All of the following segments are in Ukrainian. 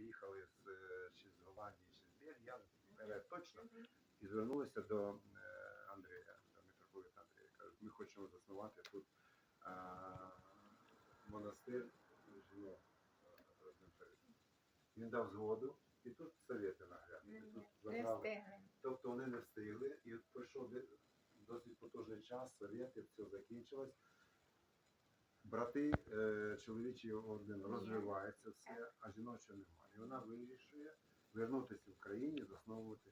приїхали з е, чи з Голландії, чи з Бельгії, я не точно, і звернулися до е, Андрія, до митрополита Андрія. Кажуть, ми хочемо заснувати тут е, монастир жінок. Він дав згоду, і тут совєти наглянули. Тобто вони не встигли, і пройшов досить потужний час, совєти, все закінчилось. Брати, е, чоловічий орден розвивається все, а жіночого немає. І вона вирішує вернутися в Україні, засновувати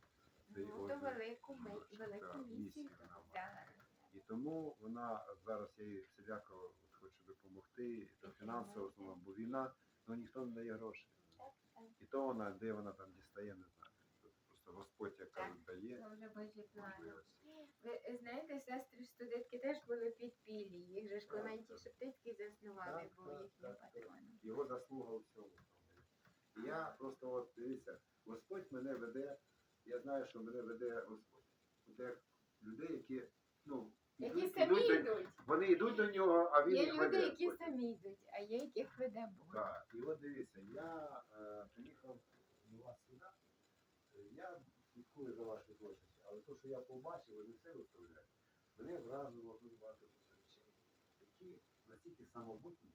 цей Ну, орден. велику, велику місію. місію вона має. І тому вона зараз я їй всіляко хочу допомогти, і то фінансово бо війна, ну ніхто не дає грошей. І то вона, де вона там дістає, не знаю. Просто Господь, як кажуть, дає вже Божі плани. Ви знаєте, сестри студентки теж були підпілі. Клементій. Шептицький заснували, Так, був їхнім патроном. Його заслуга у всьому. І я просто от дивіться, Господь мене веде, я знаю, що мене веде Господь. От як людей, які, ну, Які ідуть- самі ідуть до- йдуть. вони йдуть до нього, а він Є їх люди, веде. які потім. самі йдуть, а є яких веде Бог. Так, і от дивіться, я е, приїхав до вас сюди, я слідкую за вашою творчістю, але те, що я побачив, ви не все виставляєте, мене вразило дуже багато які настільки самобутні.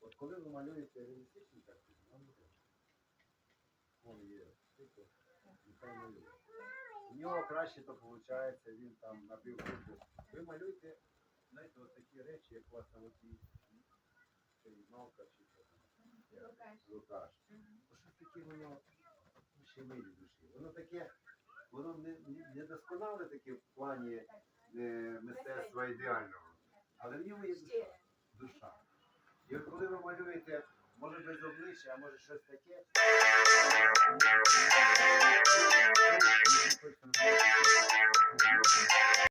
От коли ви малюєте реалістичні картини, вам не треба. Вон є, тільки нехай малює. У нього краще то виходить, він там набив руку. Ви малюєте, знаєте, от такі речі, як у вас там оті, чи малка, чи що там. Лукаш. Щось таке воно щемить в душі. Воно таке, воно не, не, не досконале таке в плані е, мистецтва ідеального. Але в ньому є душа. душа. І от коли ви малюєте, може без обличчя, а може щось таке.